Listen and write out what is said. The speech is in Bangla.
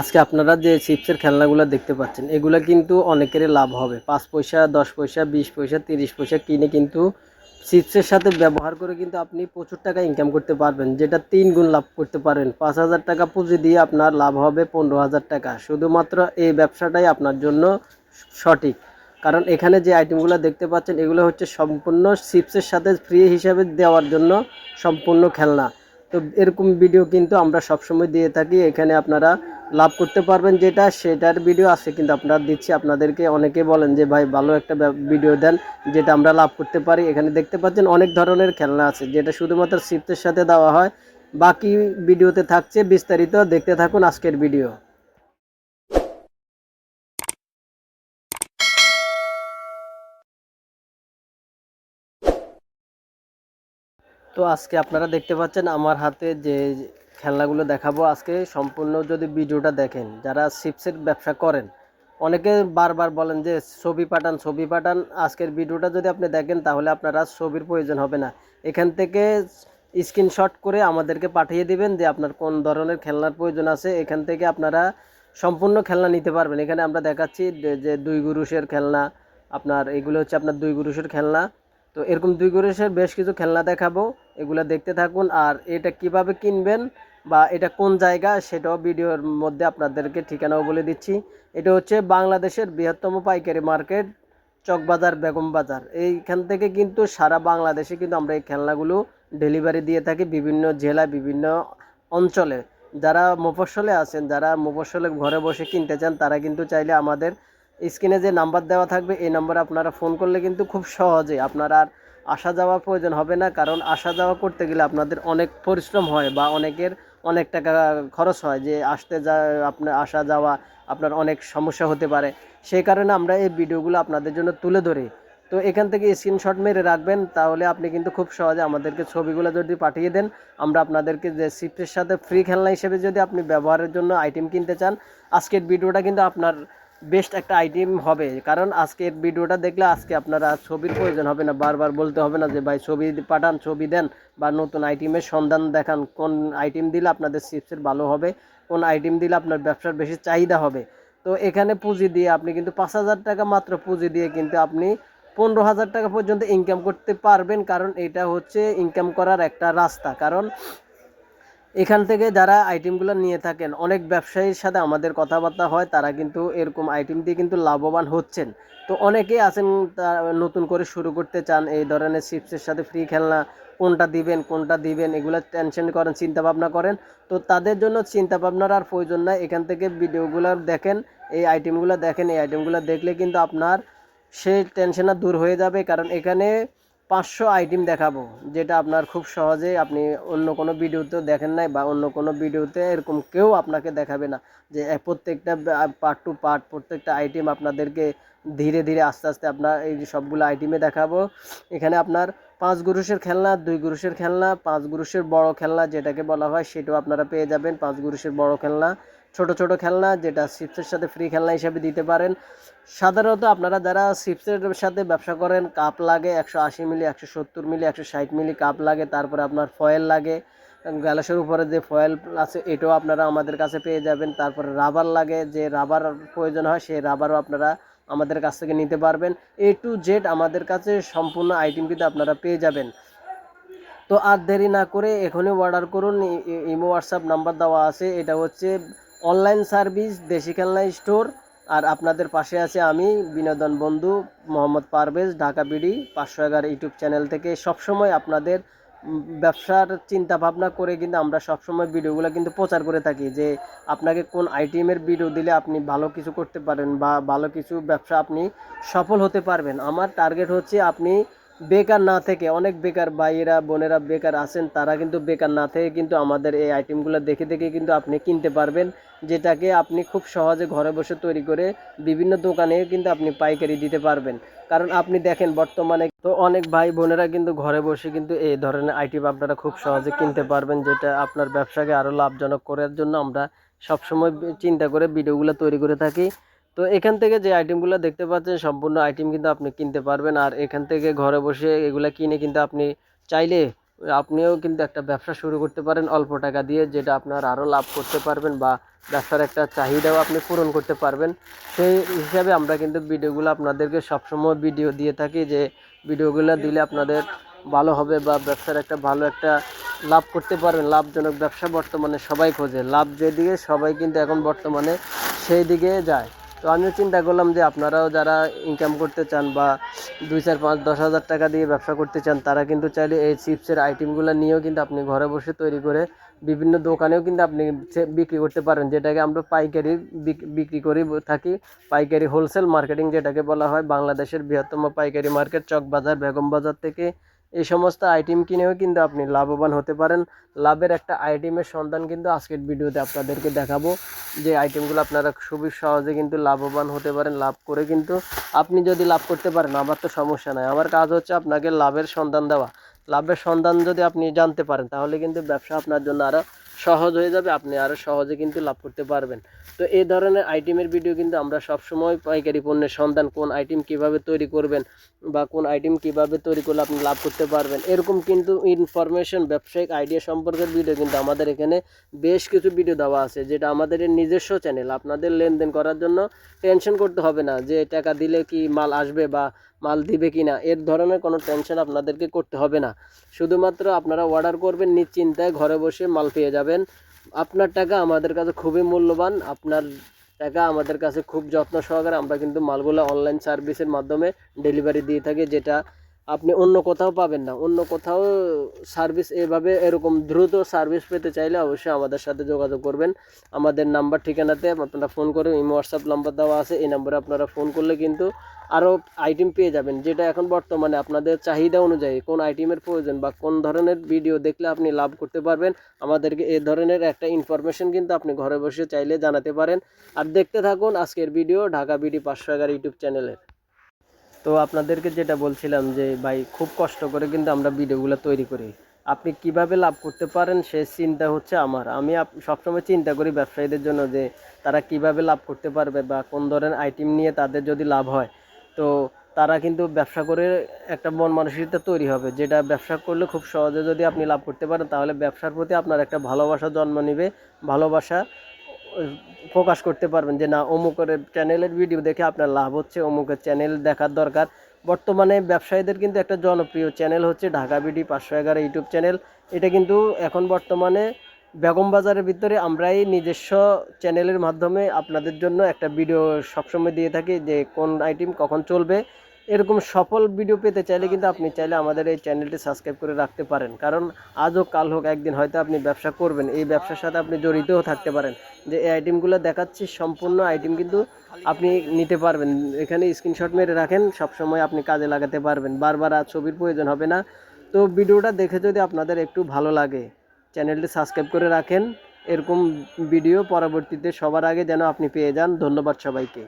আজকে আপনারা যে চিপসের খেলনাগুলো দেখতে পাচ্ছেন, এগুলো কিন্তু অনেকেরই লাভ হবে। পাঁচ পয়সা, দশ পয়সা, বিশ পয়সা, তিরিশ পয়সা কিনে কিন্তু চিপসের সাথে ব্যবহার করে কিন্তু আপনি প্রচুর টাকা ইনকাম করতে পারবেন, যেটা তিন গুণ লাভ করতে পারেন। পাঁচ হাজার টাকা পুঁজি দিয়ে আপনার লাভ হবে পনেরো হাজার টাকা। শুধুমাত্র এই ব্যবসাটাই আপনার জন্য সঠিক। কারণ এখানে যে আইটেমগুলো দেখতে পাচ্ছেন, এগুলো হচ্ছে সম্পূর্ণ চিপসের সাথে ফ্রি হিসাবে দেওয়ার জন্য সম্পূর্ণ খেলনা। তো এরকম ভিডিও কিন্তু আমরা সবসময় দিয়ে থাকি। এখানে আপনারা লাভ করতে পারবেন যেটা, সেটার ভিডিও আছে কিন্তু আপনারা দিচ্ছি। আপনাদেরকে অনেকে বলেন যে, ভাই, ভালো একটা ভিডিও দেন যেটা আমরা লাভ করতে পারি। এখানে দেখতে পাচ্ছেন অনেক ধরনের খেলনা আছে, যেটা শুধুমাত্র শিফটের সাথে দেওয়া হয়। বাকি ভিডিওতে থাকছে বিস্তারিত। দেখতে থাকুন আজকের ভিডিও তো আজকে আপনারা দেখতে পাচ্ছেন আমার হাতে যে খেলনাগুলো দেখাবো। আজকে সম্পূর্ণ যদি ভিডিওটা দেখেন, যারা চিপসের ব্যবসা করেন, অনেকে বারবার বলেন যে ছবি পাঠান ছবি পাঠান। আজকের ভিডিওটা যদি আপনি দেখেন, তাহলে আপনারা ছবির প্রয়োজন হবে না। এখান থেকে স্ক্রিনশট করে আমাদেরকে পাঠিয়ে দিবেন যে আপনার কোন ধরনের খেলনার প্রয়োজন আছে। এখান থেকে আপনারা সম্পূর্ণ খেলনা নিতে পারবেন। এখানে আমরা দেখাচ্ছি যে দুই গুরুষের খেলনা, আপনার এগুলো হচ্ছে আপনার দুই গুরুষের খেলনা। তো এরকম দুই গুরুষের বেশ কিছু খেলনা দেখাবো। এগুলো দেখতে থাকুন। আর এটা কীভাবে কিনবেন বা এটা কোন জায়গা সেটাও ভিডিওর মধ্যে আপনাদেরকে ঠিকানাও বলে দিচ্ছি। এটা হচ্ছে বাংলাদেশের বৃহত্তম পাইকারি মার্কেট, চকবাজার, বেগম বাজার। এইখান থেকে কিন্তু সারা বাংলাদেশে কিন্তু আমরা এই খেলনাগুলো ডেলিভারি দিয়ে থাকি বিভিন্ন জেলায় বিভিন্ন অঞ্চলে। যারা মফস্বলে আছেন, যারা মফস্বলে ঘরে বসে কিনতে চান, তারা কিন্তু চাইলে আমাদের স্ক্রিনে যে নাম্বার দেওয়া থাকবে, এই নম্বরে আপনারা ফোন করলে কিন্তু খুব সহজে আপনারা আর আসা যাওয়া প্রয়োজন হবে না, কারণ আসা যাওয়া করতে গেলে আপনাদের অনেক পরিশ্রম হয় বা অনেকের অনেক টাকা খরচ হয় যে আসতে যা আপনার আসা যাওয়া আপনার অনেক সমস্যা হতে পারে। সেই কারণে আমরা এই ভিডিওগুলো আপনাদের জন্য তুলে ধরি। তো এখান থেকে স্ক্রিনশট মেরে রাখবেন, তাহলে আপনি কিন্তু খুব সহজে আমাদেরকে ছবিগুলো যদি পাঠিয়ে দেন, আমরা আপনাদেরকে যে সিফটের সাথে ফ্রি খেলনা হিসেবে যদি আপনি ব্যবহারের জন্য আইটেম কিনতে চান, আজকের ভিডিওটা কিন্তু আপনার বেস্ট একটা আইটেম হবে। কারণ আজকের ভিডিওটা দেখলে আজকে আপনারা ছবির প্রয়োজন হবে না। বারবার বলতে হবে না যে, ভাই, ছবি পাঠান, ছবি দেন বা নতুন আইটেমের সন্ধান দেখান। কোন আইটেম দিলে আপনাদের চিপসের ভালো হবে? কোন আইটেম দিলে আপনার ব্যবসার বেশি চাহিদা হবে? তো এখানে পুঁজি দিয়ে আপনি কিন্তু পাঁচ হাজার টাকা মাত্র পুঁজি দিয়ে কিন্তু আপনি পনেরো হাজার টাকা পর্যন্ত ইনকাম করতে পারবেন। কারণ এটা হচ্ছে ইনকাম করার একটা রাস্তা। কারণ এখান থেকে যারা আইটেমগুলো নিয়ে থাকেন, অনেক ব্যবসায়ীর সাথে আমাদের কথাবার্তা হয়, তারা কিন্তু এরকম আইটেম দিয়ে কিন্তু লাভবান হচ্ছেন। তো অনেকেই আছেন নতুন করে শুরু করতে চান, এই ধরনের চিপসের সাথে ফ্রি খেলনা, কোনটা দিবেন কোনটা দিবেন, এগুলো টেনশন করেন চিন্তা ভাবনা করেন। তো তাদের জন্য চিন্তা ভাবনার আর প্রয়োজন নাই, এখান থেকে ভিডিওগুলো দেখেন, এই আইটেমগুলো দেখেন, এই আইটেমগুলো দেখলে কিন্তু আপনার সেই টেনশন আর দূর হয়ে যাবে, কারণ এখানে পাঁচশো আইটেম দেখাবো, যেটা আপনার খুব সহজে আপনি অন্য কোনো ভিডিওতেও দেখেন নাই বা অন্য কোনো ভিডিওতে এরকম কেউ আপনাকে দেখাবে না, যে প্রত্যেকটা পার্ট টু পার্ট প্রত্যেকটা আইটেম আপনাদেরকে ধীরে ধীরে আস্তে আস্তে আপনার এই সবগুলো আইটেমে দেখাবো। এখানে আপনার পাঁচ গুরুষের খেলনা, দুই গুরুষের খেলনা, পাঁচ গুরুষের বড় খেলনা যেটাকে বলা হয় সেটাও আপনারা পেয়ে যাবেন, পাঁচ গুরুষের বড় খেলনা। ছোট ছোট খেলনা যেটা চিপসের সাথে ফ্রি খেলনা হিসেবে দিতে পারেন। সাধারণত আপনারা যারা চিপসের সাথে ব্যবসা করেন কাপ লাগে একশো আশি মিলি একশো সত্তর মিলি একশো ষাট মিলি কাপ লাগে, তারপরে আপনার ফয়েল লাগে। গ্যালাসের উপরে যে ফয়েল আছে, এটাও আপনারা আমাদের কাছে পেয়ে যাবেন। তারপরে রাবার লাগে, যে রাবার প্রয়োজন হয়, সেই রাবারও আপনারা আমাদের কাছ থেকে নিতে পারবেন। এ টু জেড আমাদের কাছে সম্পূর্ণ আইটেম কিন্তু আপনারা পেয়ে যাবেন। তো আর দেরি না করে এখনই অর্ডার করুন। ইমো হোয়াটসঅ্যাপ নাম্বার দেওয়া আছে। এটা হচ্ছে অনলাইন সার্ভিস দেশি খেলনা স্টোর আর আপনাদের পাশে আছে আমি, বিনোদন বন্ধু মোহাম্মদ পারভেজ, ঢাকা বিডি, পাঁচশো এগারো ইউটিউব চ্যানেল থেকে। সবসময় আপনাদের ব্যবসার চিন্তা ভাবনা করে কিন্তু আমরা সবসময় ভিডিওগুলো কিন্তু প্রচার করে থাকি যে আপনাকে কোন আইটেমের ভিডিও দিলে আপনি ভালো কিছু করতে পারেন বা ভালো কিছু ব্যবসা আপনি সফল হতে পারবেন। আমার টার্গেট হচ্ছে আপনি বেকার না থেকে, অনেক বেকার ভাইয়েরা, বোনেরা বেকার আছেন, তারা কিন্তু বেকার না থেকে কিন্তু আমাদের এই আইটেমগুলো দেখে দেখে কিন্তু আপনি কিনতে পারবেন, যেটাকে আপনি খুব সহজে ঘরে বসে তৈরি করে বিভিন্ন দোকানে কিন্তু আপনি পাইকারি দিতে পারবেন। কারণ আপনি দেখেন বর্তমানে তো অনেক ভাই বোনেরা কিন্তু ঘরে বসে কিন্তু এই ধরনের আইটেম আপনারা খুব সহজে কিনতে পারবেন, যেটা আপনার ব্যবসাকে আরও লাভজনক করার জন্য আমরা সবসময় চিন্তা করে ভিডিওগুলো তৈরি করে থাকি। তো এখান থেকে যে আইটেমগুলো দেখতে পাচ্ছেন, সম্পূর্ণ আইটেম কিন্তু আপনি কিনতে পারবেন। আর এখান থেকে ঘরে বসে এগুলো কিনে কিন্তু আপনি চাইলে আপনিও কিন্তু একটা ব্যবসা শুরু করতে পারেন অল্প টাকা দিয়ে, যেটা আপনার আরও লাভ করতে পারবেন বা ব্যবসার একটা চাহিদাও আপনি পূরণ করতে পারবেন। সেই হিসাবে আমরা কিন্তু ভিডিওগুলো আপনাদেরকে সবসময় ভিডিও দিয়ে থাকি যে ভিডিওগুলো দিলে আপনাদের ভালো হবে বা ব্যবসার একটা ভালো একটা লাভ করতে পারবেন। লাভজনক ব্যবসা বর্তমানে সবাই খোঁজে। লাভ যেদিকে সবাই কিন্তু এখন বর্তমানে সেই দিকে যায়। তো আমিও চিন্তা করলাম যে আপনারাও যারা ইনকাম করতে চান বা দুই চার পাঁচ দশ হাজার টাকা দিয়ে ব্যবসা করতে চান, তারা কিন্তু চাইলে এই চিপসের আইটেমগুলো নিয়েও কিন্তু আপনি ঘরে বসে তৈরি করে বিভিন্ন দোকানেও কিন্তু আপনি বিক্রি করতে পারেন। যেটাকে আমরা পাইকারি বিক- বিক্রি করি, থাকি পাইকারি হোলসেল মার্কেটিং যেটাকে বলা হয়। বাংলাদেশের বৃহত্তম পাইকারি মার্কেট চকবাজার, বেগম বাজার থেকে এই সমস্ত আইটেম কিনেও কিন্তু আপনি লাভবান হতে পারেন। লাভের একটা আইটেমের সন্ধান কিন্তু আজকের ভিডিওতে আপনাদেরকে দেখাবো। যে আইটেমগুলো আপনারা খুবই সহজে কিন্তু লাভবান হতে পারেন, লাভ করে কিন্তু আপনি যদি লাভ করতে পারেন, আমার তো সমস্যা নাই। আমার কাজ হচ্ছে আপনাকে লাভের সন্ধান দেওয়া। লাভের সন্ধান যদি আপনি জানতে পারেন, তাহলে কিন্তু ব্যবসা আপনার জন্য আরও সহজ হয়ে যাবে, আপনি আরও সহজে কিন্তু লাভ করতে পারবেন। তো এই ধরনের আইটেমের ভিডিও কিন্তু আমরা সবসময় পাইকারি পণ্যের সন্ধান কোন আইটেম কীভাবে তৈরি করবেন বা কোন আইটেম কীভাবে তৈরি করলে আপনি লাভ করতে পারবেন। এরকম কিন্তু ইনফরমেশন ব্যবসায়িক আইডিয়া সম্পর্কের ভিডিও কিন্তু আমাদের এখানে বেশ কিছু ভিডিও দেওয়া আছে, যেটা আমাদের নিজস্ব চ্যানেল আপনাদের লেনদেন করার জন্য টেনশন করতে হবে না যে টাকা দিলে কি মাল আসবে বা মাল দিবে কি না এর ধরনের কোনো টেনশন আপনাদেরকে করতে হবে না। শুধুমাত্র আপনারা অর্ডার করবেন নিশ্চিন্তায় ঘরে বসে মাল পেয়ে যাবেন। আপনার টাকা আমাদের কাছে খুবই মূল্যবান, আপনার টাকা আমাদের কাছে খুব যত্ন সহকারে আমরা কিন্তু মালগুলো অনলাইন সার্ভিসের মাধ্যমে ডেলিভারি দিয়ে থাকি, যেটা আপনি অন্য কোথাও পাবেন না। অন্য কোথাও সার্ভিস এভাবে এরকম দ্রুত সার্ভিস পেতে চাইলে অবশ্যই আমাদের সাথে যোগাযোগ করবেন। আমাদের নাম্বার ঠিকানাতে আপনারা ফোন করে ইমো হোয়াটসঅ্যাপ নাম্বার দেওয়া আছে। এই নাম্বারে আপনারা ফোন করলে কিন্তু আরও আইটেম পেয়ে যাবেন। যেটা এখন বর্তমানে আপনাদের চাহিদা অনুযায়ী কোন আইটেমের প্রয়োজন বা কোন ধরনের ভিডিও দেখলে আপনি লাভ করতে পারবেন, আমাদেরকে এ ধরনের একটা ইনফরমেশন কিন্তু আপনি ঘরে বসে চাইলে জানাতে পারেন। আর দেখতে থাকুন আজকের ভিডিও ঢাকা বিডি পাঁচশো এগারো ইউটিউব চ্যানেলের। তো আপনাদেরকে যেটা বলছিলাম যে, ভাই, খুব কষ্ট করে কিন্তু আমরা ভিডিওগুলো তৈরি করি। আপনি কীভাবে লাভ করতে পারেন সে চিন্তা হচ্ছে আমার। আমি সবসময় চিন্তা করি ব্যবসায়ীদের জন্য যে, তারা কীভাবে লাভ করতে পারবে বা কোন ধরনের আইটেম নিয়ে তাদের যদি লাভ হয়। তো তারা কিন্তু ব্যবসা করে একটা মন মানসিকতা তৈরি হবে, যেটা ব্যবসা করলে খুব সহজে যদি আপনি লাভ করতে পারেন, তাহলে ব্যবসার প্রতি আপনার একটা ভালোবাসা জন্ম নেবে। ভালোবাসা প্রকাশ করতে পারবেন যে না, অমুকের চ্যানেলের ভিডিও দেখে আপনার লাভ হচ্ছে, অমুকের চ্যানেল দেখার দরকার। বর্তমানে ব্যবসায়ীদের কিন্তু একটা জনপ্রিয় চ্যানেল হচ্ছে ঢাকা বিডি পাঁচশো এগারো ইউটিউব চ্যানেল এটা কিন্তু এখন বর্তমানে বেগম বাজারের ভিতরে আমরাই নিজস্ব চ্যানেলের মাধ্যমে আপনাদের জন্য একটা ভিডিও সবসময় দিয়ে থাকি যে কোন আইটেম কখন চলবে। এরকম সফল ভিডিও পেতে চাইলে কিন্তু আপনি চাইলে আমাদের এই চ্যানেলটি সাবস্ক্রাইব করে রাখতে পারেন। কারণ আজ হোক কাল হোক, একদিন হয়তো আপনি ব্যবসা করবেন। এই ব্যবসার সাথে আপনি জড়িতও থাকতে পারেন। যে এই আইটেমগুলো দেখাচ্ছি, সম্পূর্ণ আইটেম কিন্তু আপনি নিতে পারবেন। এখানে স্ক্রিনশট মেরে রাখেন, সবসময় আপনি কাজে লাগাতে পারবেন। বারবার আর ছবির প্রয়োজন হবে না। তো ভিডিওটা দেখে যদি আপনাদের একটু ভালো লাগে চ্যানেলটি সাবস্ক্রাইব করে রাখেন। এরকম ভিডিও পরবর্তীতে সবার আগে যেন আপনি পেয়ে যান। ধন্যবাদ সবাইকে।